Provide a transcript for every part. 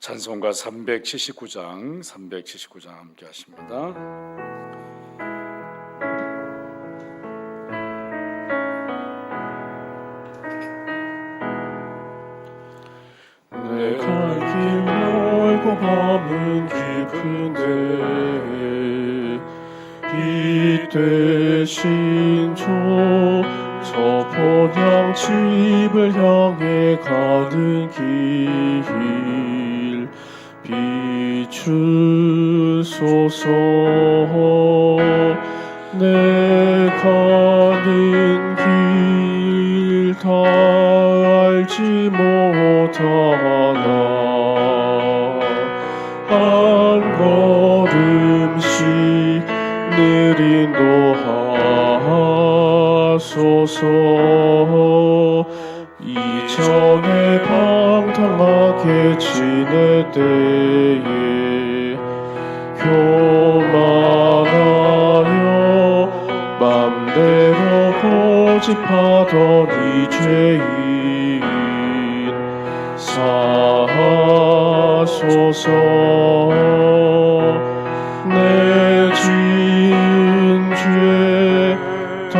찬송가 379장 379장 함께 하십니다. 멀고 밤은 깊은데 빛 대신 주저 본향 집을 향해 가는 길 비추소서. 내 가는 길 다 알지 못하나. 한 걸음씩 늘 인도하소서. 이전에 방탕하게 지낼 때에 교만하여 맘대로 고집하던 이 죄인 사소서. 내 지은 죄다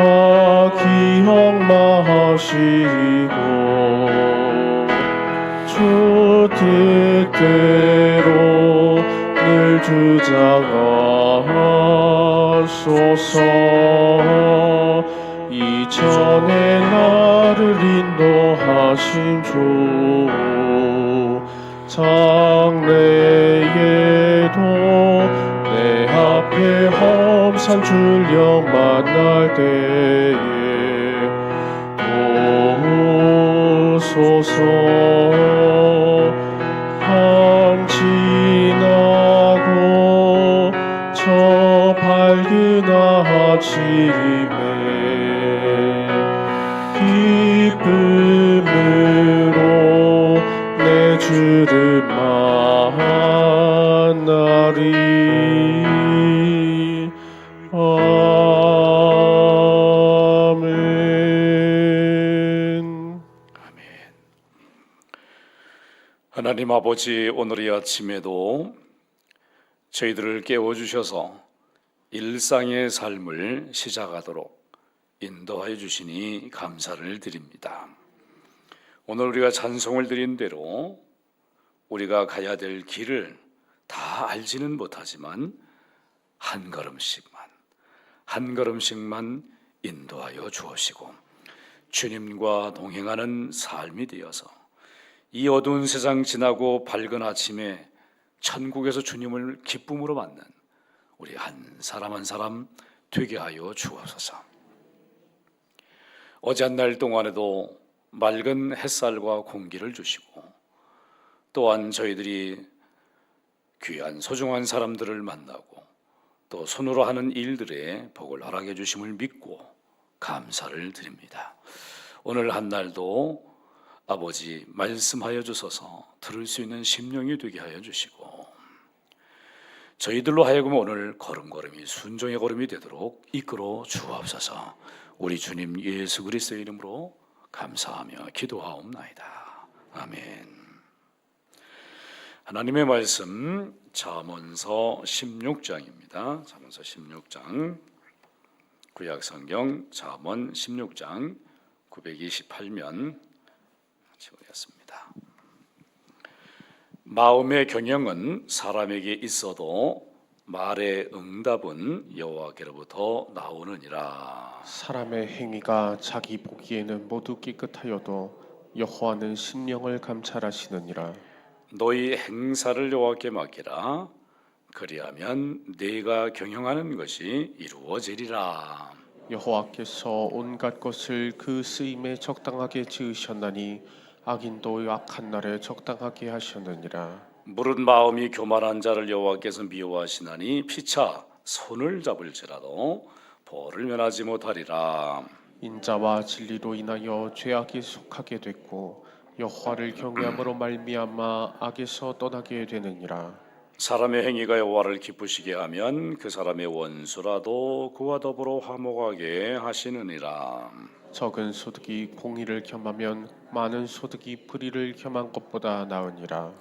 기억마시고 늘 주장하소서. 이전에 나를 인도하신 주 장래에도 내 앞에 험산 줄령 만날 때에 오소서 주를 만나리 아멘. 하나님 아버지 오늘 이 아침에도 저희들을 깨워 주셔서 일상의 삶을 시작하도록 인도하여 주시니 감사를 드립니다. 오늘 우리가 찬송을 드린 대로 우리가 가야 될 길을 다 알지는 못하지만 한 걸음씩만 한 걸음씩만 인도하여 주옵시고 주님과 동행하는 삶이 되어서 이 어두운 세상 지나고 밝은 아침에 천국에서 주님을 기쁨으로 맞는 우리 한 사람 한 사람 되게 하여 주옵소서. 어제 한 날 동안에도 맑은 햇살과 공기를 주시고 또한 저희들이 귀한 소중한 사람들을 만나고 또 손으로 하는 일들에 복을 허락해 주심을 믿고 감사를 드립니다. 오늘 한 날도 아버지 말씀하여 주셔서 들을 수 있는 심령이 되게 하여 주시고 저희들로 하여금 오늘 걸음걸음이 순종의 걸음이 되도록 이끌어 주옵소서. 우리 주님 예수 그리스도의 이름으로 감사하며 기도하옵나이다. 아멘. 하나님의 말씀 잠언서 16장입니다. 잠언서 16장 구약 성경 잠언 16장 928면 같이 보겠습니다. 마음의 경영은 사람에게 있어도 말의 응답은 여호와께로부터 나오느니라. 사람의 행위가 자기 보기에는 모두 깨끗하여도 여호와는 심령을 감찰하시느니라. 너희 행사를 여호와께 맡기라. 그리하면 네가 경영하는 것이 이루어지리라. 여호와께서 온갖 것을 그 쓰임에 적당하게 지으셨나니 악인도 악한 날에 적당하게 하셨느니라. 무릇 마음이 교만한 자를 여호와께서 미워하시나니 피차 손을 잡을지라도 벌을 면하지 못하리라. 인자와 진리로 인하여 죄악이 속하게 됐고 여호와를 경외함으로 말미암아 악에서 떠나게 되느니라. 사람의 행위가 여호와를 기쁘시게 하면 그 사람의 원수라도 그와 더불어 화목하게 하시느니라. 적은 소득이 공의를 겸하면 많은 소득이 불의를 겸한 것보다 나으니라.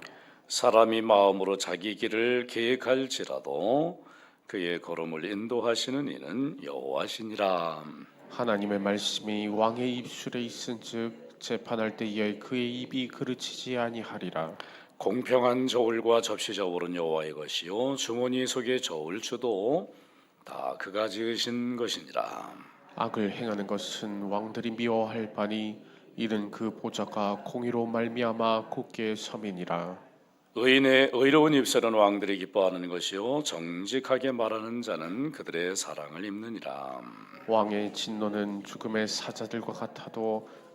사람이 마음으로 자기 길을 계획할지라도 그의 걸음을 인도하시는 이는 여호와시니라. 하나님의 말씀이 왕의 입술에 있은즉 재판할 때에 그의 입이 그르치지 아니하리라. 공평한 저울과 접시 저울은 여호와의 것이요 주머니 속의 저울추도 다 그가 지으신 것이니라. 악을 행하는 것은 왕들이 미워할 바니 이는 그 보좌가 공의로 말미암아 굳게 섬이니라. 의인의 의로운 입술은 왕들이 기뻐하는 것이요 정직하게 말하는 자는 그들의 사랑을 입느니라. 왕의 진노는 죽음의 사자들과 같아도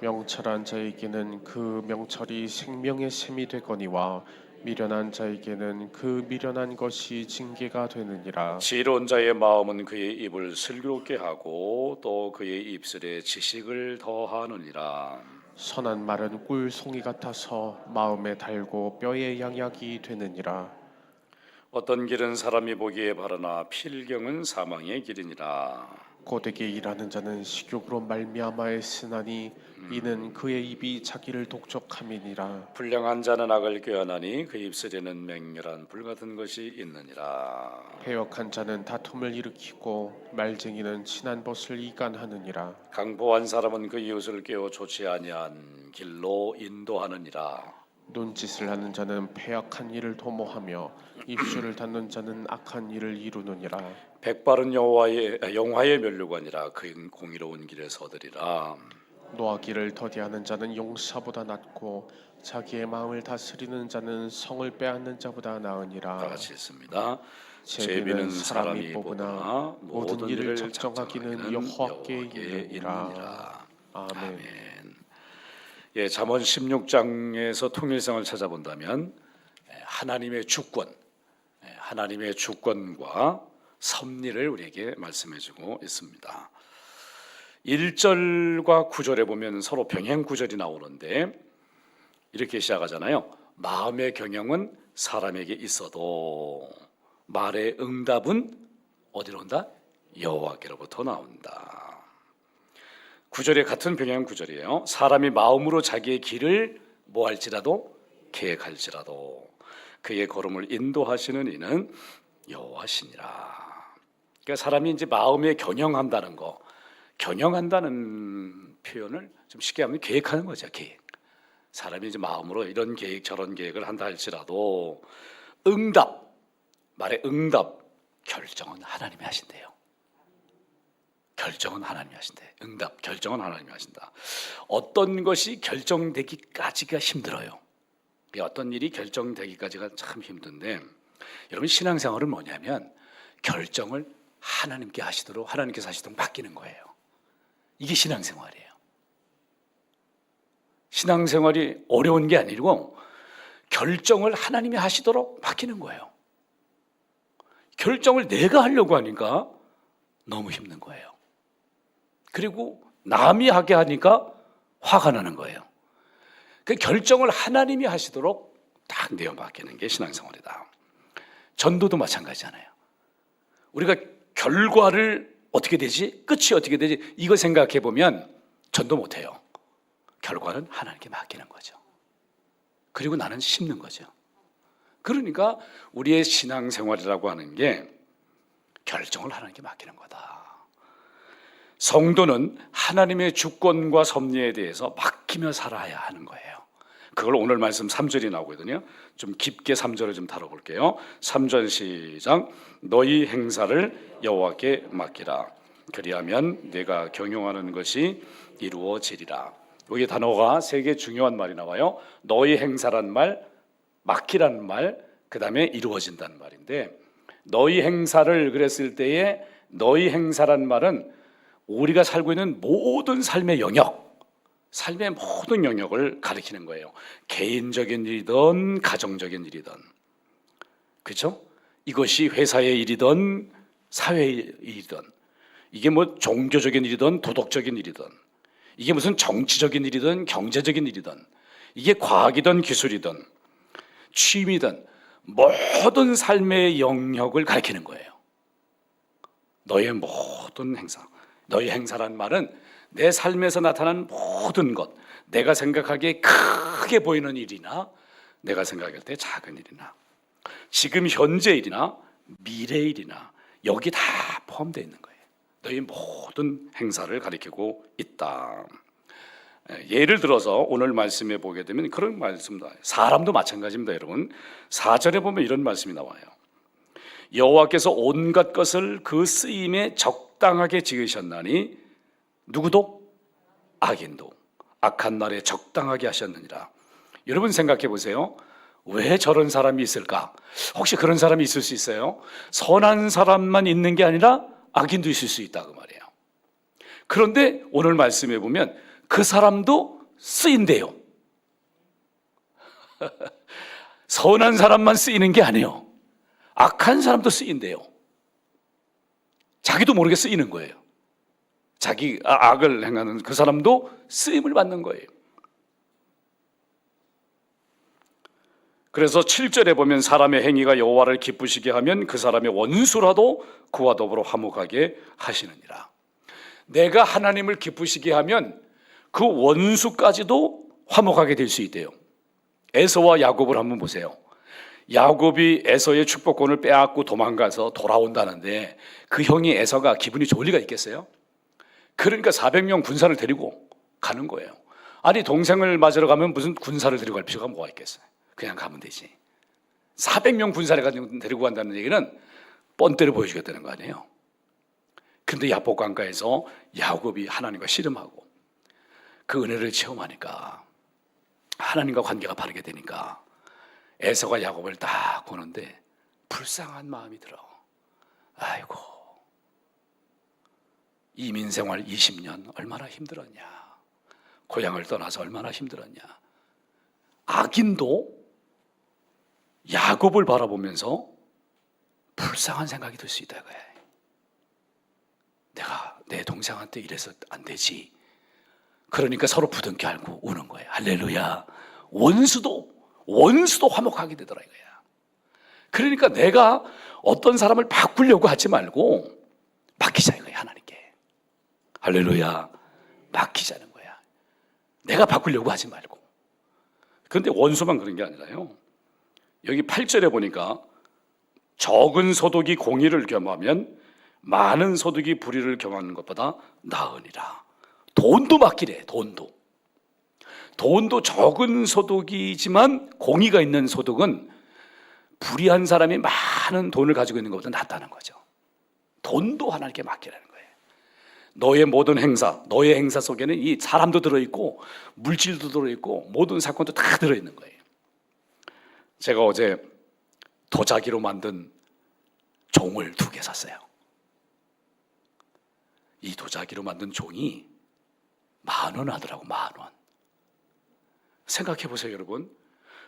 명철한 자에게는 그 명철이 생명의 샘이 되거니와 미련한 자에게는 그 미련한 것이 징계가 되느니라. 지혜로운 자의 마음은 그의 입을 슬기롭게 하고 또 그의 입술에 지식을 더하느니라. 선한 말은 꿀송이 같아서 마음에 달고 뼈에 양약이 되느니라. 어떤 길은 사람이 보기에 바르나 필경은 사망의 길이니라. 고되게 일하는 자는 식욕으로 말미암아 애쓰나니 이는 그의 입이 자기를 독촉함이니라. 불량한 자는 악을 꾀하나니 그 입술에는 맹렬한 불 같은 것이 있느니라. 패역한 자는 다툼을 일으키고 말쟁이는 친한 벗을 이간하느니라. 강포한 사람은 그 이웃을 깨워 좋지 아니한 길로 인도하느니라. 눈짓을 하는 자는 패악한 일을 도모하며 입술을 닫는 자는 악한 일을 이루느니라. 백발은 여호와의 아, 영화의 면류관이라 그인 공의로운 길에 서들이라. 노하기를 더디하는 자는 용사보다 낫고 자기의 마음을 다스리는 자는 성을 빼앗는 자보다 다 나으니라. 같이 있습니다. 제비는 사람이 뽑으나 모든 일을 적정하기는 여호와께 있느니라. 아멘. 예, 잠언 16장에서 통일성을 찾아본다면 예, 하나님의 주권, 예, 하나님의 주권과 섭리를 우리에게 말씀해주고 있습니다. 1절과 9절에 보면 서로 병행 구절이 나오는데 이렇게 시작하잖아요. 마음의 경영은 사람에게 있어도 말의 응답은 어디로 온다? 여호와께로부터 나온다. 구절의 같은 병행 구절이에요. 사람이 마음으로 자기의 길을 뭐 할지라도 계획할지라도 그의 걸음을 인도하시는 이는 여호와시니라. 그러니까 사람이 이제 마음에 경영한다는 거, 경영한다는 표현을 좀 쉽게 하면 계획하는 거죠. 계획. 사람이 이제 마음으로 이런 계획 저런 계획을 한다 할지라도 응답 말의 응답 결정은 하나님이 하신대요. 결정은 하나님이 하신대. 응답 결정은 하나님이 하신다. 어떤 것이 결정되기까지가 힘들어요. 이 어떤 일이 결정되기까지가 참 힘든데 여러분 신앙생활은 뭐냐면 결정을 하나님께 하시도록 하나님께서 하시도록 맡기는 거예요. 이게 신앙생활이에요. 신앙생활이 어려운 게 아니고 결정을 하나님이 하시도록 맡기는 거예요. 결정을 내가 하려고 하니까 너무 힘든 거예요. 그리고 남이 하게 하니까 화가 나는 거예요. 그 결정을 하나님이 하시도록 딱 내어 맡기는 게 신앙생활이다. 전도도 마찬가지잖아요. 우리가 결과를 어떻게 되지? 끝이 어떻게 되지? 이거 생각해 보면 전도 못 해요. 결과는 하나님께 맡기는 거죠. 그리고 나는 심는 거죠. 그러니까 우리의 신앙생활이라고 하는 게 결정을 하나님께 맡기는 거다. 성도는 하나님의 주권과 섭리에 대해서 맡기며 살아야 하는 거예요. 그걸 오늘 말씀 3절이 나오거든요. 좀 깊게 3절을 좀 다뤄볼게요. 3절 시작. 너희 행사를 여호와께 맡기라. 그리하면 내가 경영하는 것이 이루어지리라. 여기 단어가 세 개 중요한 말이 나와요. 너희 행사란 말, 맡기라는 말, 그 다음에 이루어진다는 말인데 너희 행사를 그랬을 때에 너희 행사란 말은 우리가 살고 있는 모든 삶의 영역, 삶의 모든 영역을 가리키는 거예요. 개인적인 일이든 가정적인 일이든. 그렇죠? 이것이 회사의 일이든 사회의 일이든 이게 뭐 종교적인 일이든 도덕적인 일이든 이게 무슨 정치적인 일이든 경제적인 일이든 이게 과학이든 기술이든 취미든 모든 삶의 영역을 가리키는 거예요. 너의 모든 행사. 너의 행사란 말은 내 삶에서 나타난 모든 것, 내가 생각하기에 크게 보이는 일이나 내가 생각할 때 작은 일이나 지금 현재 일이나 미래 일이나 여기 다 포함되어 있는 거예요. 너희 모든 행사를 가리키고 있다. 예, 예를 들어서 오늘 말씀에 보게 되면 그런 말씀도 사람도 마찬가지입니다, 여러분. 4절에 보면 이런 말씀이 나와요. 여호와께서 온갖 것을 그 쓰임에 적당하게 지으셨나니 누구도 악인도 악한 날에 적당하게 하셨느니라. 여러분 생각해 보세요. 왜 저런 사람이 있을까? 혹시 그런 사람이 있을 수 있어요? 선한 사람만 있는 게 아니라 악인도 있을 수 있다 그 말이에요. 그런데 오늘 말씀해 보면 그 사람도 쓰인대요. 선한 사람만 쓰이는 게 아니에요. 악한 사람도 쓰인대요. 자기도 모르게 쓰이는 거예요. 자기 아- 악을 행하는 그 사람도 쓰임을 받는 거예요. 그래서 7절에 보면 사람의 행위가 여호와를 기쁘시게 하면 그 사람의 원수라도 그와 더불어 화목하게 하시느니라. 내가 하나님을 기쁘시게 하면 그 원수까지도 화목하게 될 수 있대요. 에서와 야곱을 한번 보세요. 야곱이 에서의 축복권을 빼앗고 도망가서 돌아온다는데 그 형이 에서가 기분이 좋을 리가 있겠어요? 그러니까 400명 군사를 데리고 가는 거예요. 아니 동생을 맞으러 가면 무슨 군사를 데리고 갈 필요가 뭐가 있겠어요? 그냥 가면 되지. 400명 군사를 가지고 데리고 간다는 얘기는 뻔때를 보여주겠다는 거 아니에요? 근데 야복강가에서 야곱이 하나님과 씨름하고 그 은혜를 체험하니까 하나님과 관계가 바르게 되니까 에서가 야곱을 딱 보는데 불쌍한 마음이 들어. 아이고 이민 생활 20년 얼마나 힘들었냐. 고향을 떠나서 얼마나 힘들었냐. 악인도 야곱을 바라보면서 불쌍한 생각이 들 수 있다 그래. 내가 내 동생한테 이래서 안 되지. 그러니까 서로 부둥켜 알고 우는 거예요. 할렐루야. 원수도 원수도 화목하게 되더라 이거야. 그러니까 내가 어떤 사람을 바꾸려고 하지 말고 맡기자 이거야 하나님께. 할렐루야. 맡기자는 거야. 내가 바꾸려고 하지 말고. 그런데 원수만 그런 게 아니라요. 여기 8절에 보니까 적은 소득이 공의를 겸하면 많은 소득이 불의를 겸하는 것보다 나으니라. 돈도 맡기래, 돈도. 돈도 적은 소득이지만 공의가 있는 소득은 불의한 사람이 많은 돈을 가지고 있는 것보다 낫다는 거죠. 돈도 하나님께 맡기라는 거예요. 너의 모든 행사, 너의 행사 속에는 이 사람도 들어있고 물질도 들어있고 모든 사건도 다 들어있는 거예요. 제가 어제 도자기로 만든 종을 두 개 샀어요. 이 도자기로 만든 종이 만 원 하더라고 만 원. 생각해 보세요, 여러분.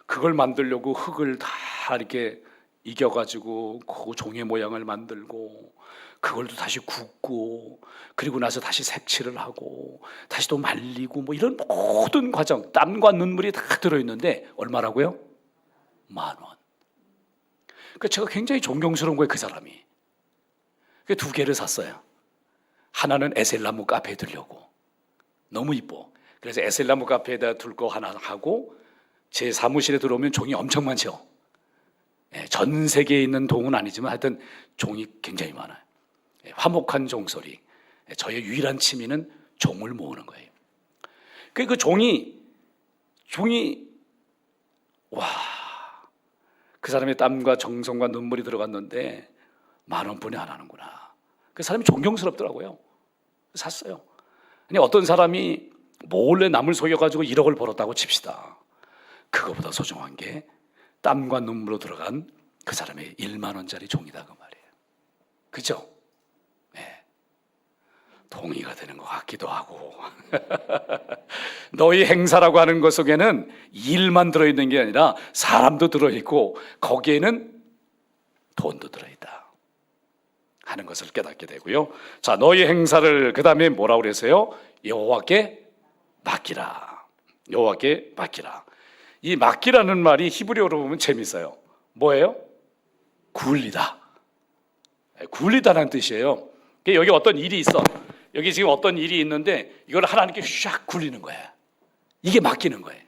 그걸 만들려고 흙을 다 이렇게 이겨가지고 그 종의 모양을 만들고 그걸 또 다시 굽고 그리고 나서 다시 색칠을 하고 다시 또 말리고 뭐 이런 모든 과정 땀과 눈물이 다 들어있는데 얼마라고요? 만 원. 그 제가 굉장히 존경스러운 거예요 그 사람이. 그 두 개를 샀어요. 하나는 에셀나무 카페에 두려고 너무 이뻐. 그래서 에셀나무 카페에다 둘 거 하나 하고 제 사무실에 들어오면 종이 엄청 많죠. 예, 전 세계에 있는 동은 아니지만 하여튼 종이 굉장히 많아요. 예, 화목한 종소리. 예, 저의 유일한 취미는 종을 모으는 거예요. 그, 그 종이 종이 와. 그 사람의 땀과 정성과 눈물이 들어갔는데 만 원뿐이 안 하는구나. 그 사람이 존경스럽더라고요. 샀어요. 아니 어떤 사람이 몰래 남을 속여가지고 1억을 벌었다고 칩시다. 그거보다 소중한 게 땀과 눈물로 들어간 그 사람의 1만 원짜리 종이다 그 말이에요. 그죠? 네. 동의가 되는 것 같기도 하고 너희 행사라고 하는 것 속에는 일만 들어있는 게 아니라 사람도 들어있고 거기에는 돈도 들어있다 하는 것을 깨닫게 되고요. 자, 너희 행사를 그 다음에 뭐라고 그랬어요? 여호와께 맡기라. 여호와께 맡기라. 이 맡기라는 말이 히브리어로 보면 재밌어요. 뭐예요? 굴리다. 네, 굴리다라는 뜻이에요. 그러니까 여기 어떤 일이 있어. 여기 지금 어떤 일이 있는데 이걸 하나님께 샥 굴리는 거예요. 이게 맡기는 거예요.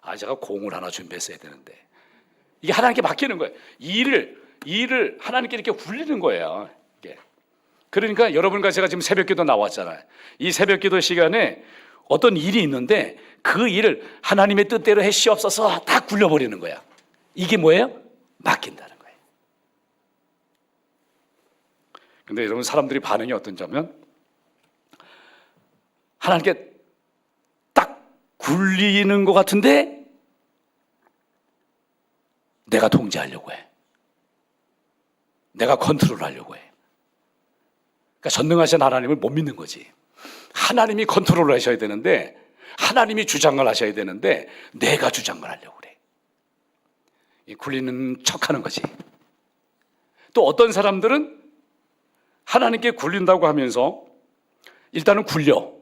아, 제가 공을 하나 준비했어야 되는데. 이게 하나님께 맡기는 거예요. 이 일을, 이 일을 하나님께 이렇게 굴리는 거예요. 이게. 그러니까 여러분과 제가 지금 새벽 기도 나왔잖아요. 이 새벽 기도 시간에 어떤 일이 있는데 그 일을 하나님의 뜻대로 해 시옵소서 다 굴려버리는 거야. 이게 뭐예요? 맡긴다는 거예요. 근데 여러분 사람들이 반응이 어떤지하면 하나님께 딱 굴리는 것 같은데 내가 통제하려고 해. 내가 컨트롤하려고 해. 그러니까 전능하신 하나님을 못 믿는 거지. 하나님이 컨트롤을 하셔야 되는데 하나님이 주장을 하셔야 되는데 내가 주장을 하려고 그래. 이 굴리는 척하는 거지. 또 어떤 사람들은 하나님께 굴린다고 하면서 일단은 굴려.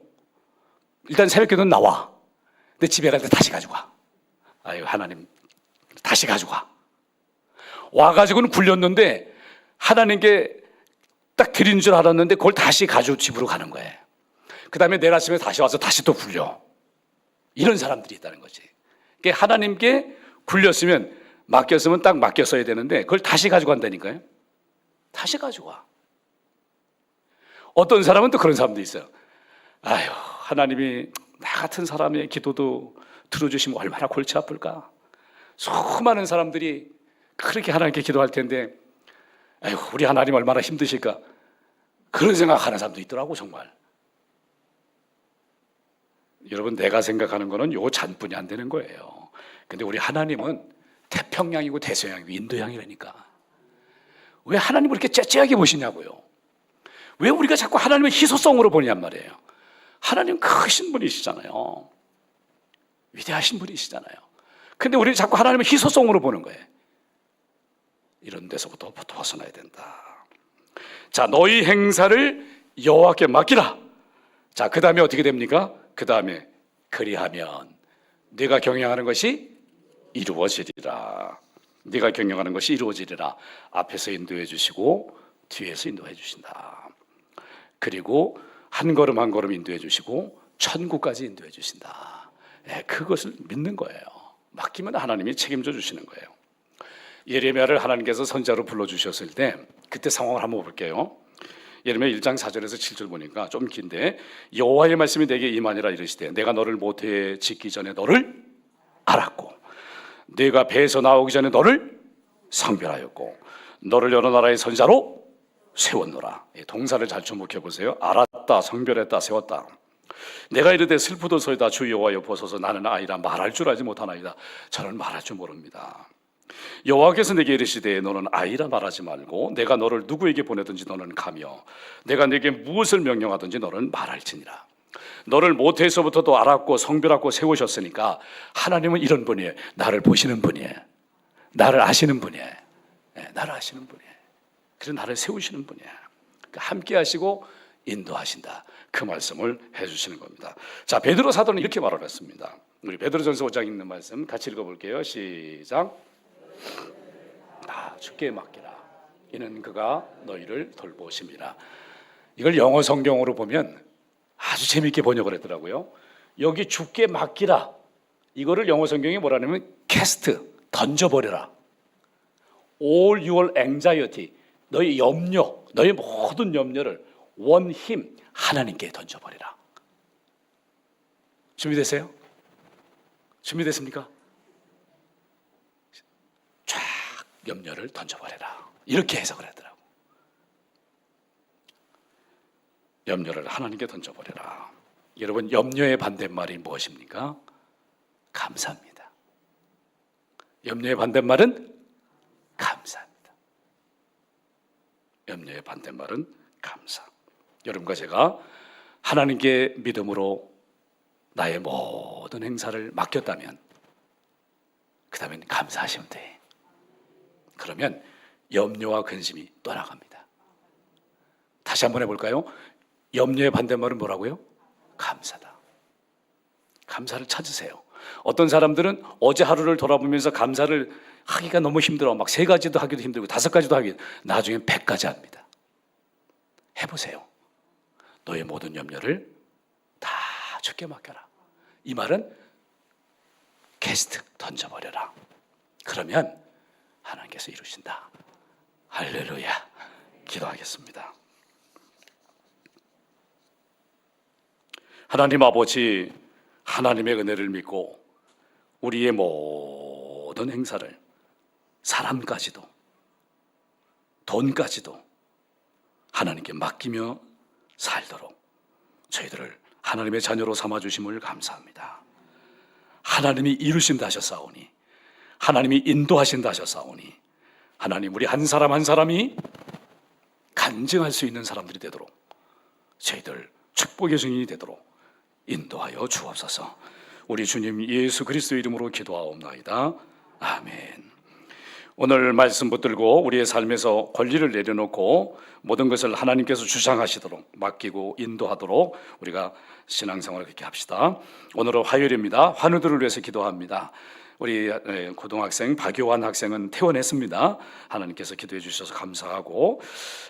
일단 새벽기도는 나와. 근데 집에 갈 때 다시 와. 아유 하나님 다시 와. 와가지고는 굴렸는데 하나님께 딱 드리는 줄 알았는데 그걸 다시 가지고 집으로 가는 거예요. 그 다음에 내일 아침에 다시 와서 다시 또 굴려. 이런 사람들이 있다는 거지. 그러니까 하나님께 굴렸으면 맡겼으면 딱 맡겼어야 되는데 그걸 다시 가지고 간다니까요. 다시 가지고 와. 어떤 사람은 또 그런 사람도 있어요. 아유, 하나님이 나 같은 사람의 기도도 들어주시면 얼마나 골치 아플까. 수많은 사람들이 그렇게 하나님께 기도할 텐데, 아유, 우리 하나님 얼마나 힘드실까. 그런 생각하는 사람도 있더라고, 정말. 여러분, 내가 생각하는 거는 요 잔뿐이 안 되는 거예요. 근데 우리 하나님은 태평양이고 대서양이고 인도양이라니까. 왜 하나님을 이렇게 째째하게 보시냐고요. 왜 우리가 자꾸 하나님을 희소성으로 보냔 말이에요. 하나님 크신 분이시잖아요. 위대하신 분이시잖아요. 근데 우리는 자꾸 하나님을 희소성으로 보는 거예요. 이런 데서부터 벗어나야 된다. 자, 너희 행사를 여호와께 맡기라. 자, 그 다음에 어떻게 됩니까? 그 다음에 그리하면 네가 경영하는 것이 이루어지리라. 네가 경영하는 것이 이루어지리라. 앞에서 인도해 주시고 뒤에서 인도해 주신다. 그리고 한 걸음 한 걸음 인도해 주시고 천국까지 인도해 주신다. 예, 그것을 믿는 거예요. 맡기면 하나님이 책임져 주시는 거예요. 예레미야를 하나님께서 선자로 불러 주셨을 때 그때 상황을 한번 볼게요. 예레미야 1장 4절에서 7절 보니까 좀 긴데 여호와의 말씀이 내게 임하니라 이르시되 내가 너를 모태에 짓기 전에 너를 알았고 내가 배에서 나오기 전에 너를 성별하였고 너를 여러 나라의 선자로 세웠노라. 이 동사를 잘 주목해 보세요. 알았다, 성별했다, 세웠다. 내가 이르되 슬프도소이다 주 여호와여 보소서 나는 아이라 말할 줄 알지 못하나이다. 저는 말할 줄 모릅니다. 여호와께서 내게 이르시되 너는 아이라 말하지 말고 내가 너를 누구에게 보내든지 너는 가며 내가 내게 무엇을 명령하든지 너는 말할지니라. 너를 모태에서부터도 알았고 성별하고 세우셨으니까 하나님은 이런 분이에요. 나를 보시는 분이에요. 나를 아시는 분이에요. 네, 나를 아시는 분이에요. 그래서 나를 세우시는 분이에요. 그러니까 함께 하시고 인도하신다. 그 말씀을 해주시는 겁니다. 자, 베드로 사도는 이렇게 말을 했습니다. 우리 베드로전서 5장 읽는 말씀 같이 읽어볼게요. 시작. 아, 주께 맡기라. 이는 그가 너희를 돌보심이라. 이걸 영어 성경으로 보면 아주 재미있게 번역을 했더라고요. 여기 주께 맡기라. 이거를 영어 성경이 뭐라냐면 캐스트 던져버려라. All your anxiety 너의 염려, 너의 모든 염려를 원힘 하나님께 던져버리라. 준비되세요? 준비됐습니까? 염려를 던져버려라. 이렇게 해석을 하더라고. 염려를 하나님께 던져버려라. 여러분 염려의 반대말이 무엇입니까? 감사입니다. 염려의 반대말은 감사입니다. 염려의 반대말은 감사. 여러분과 제가 하나님께 믿음으로 나의 모든 행사를 맡겼다면 그 다음엔 감사하시면 돼. 그러면 염려와 근심이 떠나갑니다. 다시 한번 해볼까요? 염려의 반대말은 뭐라고요? 감사다. 감사를 찾으세요. 어떤 사람들은 어제 하루를 돌아보면서 감사를 하기가 너무 힘들어. 막 세 가지도 하기도 힘들고 다섯 가지도 하기 나중엔 백 가지 합니다. 해보세요. 너의 모든 염려를 다 주께 맡겨라. 이 말은 캐스트 던져버려라. 그러면 하나님께서 이루신다. 할렐루야. 기도하겠습니다. 하나님 아버지, 하나님의 은혜를 믿고 우리의 모든 행사를 사람까지도 돈까지도 하나님께 맡기며 살도록 저희들을 하나님의 자녀로 삼아 주심을 감사합니다. 하나님이 이루신다 하셨사오니 하나님이 인도하신다 하셨사오니 하나님 우리 한 사람 한 사람이 간증할 수 있는 사람들이 되도록 저희들 축복의 증인이 되도록 인도하여 주옵소서. 우리 주님 예수 그리스도 이름으로 기도하옵나이다. 아멘. 오늘 말씀 붙들고 우리의 삶에서 권리를 내려놓고 모든 것을 하나님께서 주장하시도록 맡기고 인도하도록 우리가 신앙생활을 그렇게 합시다. 오늘은 화요일입니다. 환우들을 위해서 기도합니다. 우리 예, 고등학생 박요한 학생은 퇴원했습니다. 하나님께서 기도해 주셔서 감사하고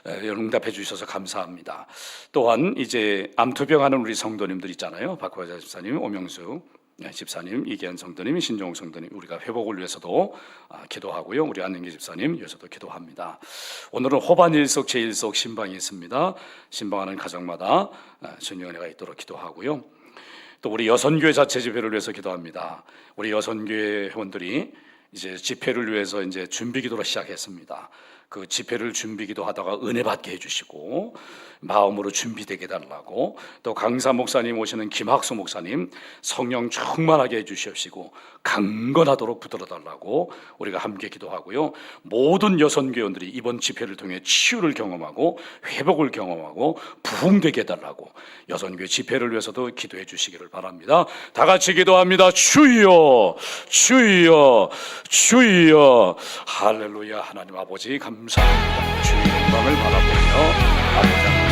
예, 응답해 주셔서 감사합니다. 또한 이제 암투병하는 우리 성도님들 있잖아요. 박화자 집사님, 오명수 네, 집사님, 이기현 성도님, 신종욱 성도님 우리가 회복을 위해서도 아, 기도하고요. 우리 안능기 집사님 위해서도 기도합니다. 오늘은 호반 일석 제일석 신방이 있습니다. 신방하는 가정마다 아, 전영은혜가 있도록 기도하고요. 또 우리 여선교회 자체 집회를 위해서 기도합니다. 우리 여선교회 회원들이 이제 집회를 위해서 이제 준비 기도를 시작했습니다. 그 집회를 준비 기도 하다가 은혜 받게 해주시고 마음으로 준비되게 해달라고 또 강사 목사님 오시는 김학수 목사님 성령 충만하게 해주시옵시고 강건하도록 붙들어 달라고 우리가 함께 기도하고요. 모든 여선 교원들이 이번 집회를 통해 치유를 경험하고 회복을 경험하고 부흥되게 해달라고 여선교회 집회를 위해서도 기도해 주시기를 바랍니다. 다 같이 기도합니다. 주여 주여 주여. 할렐루야. 하나님 아버지 감사합니다. 주의 영광을 바라보며 아버지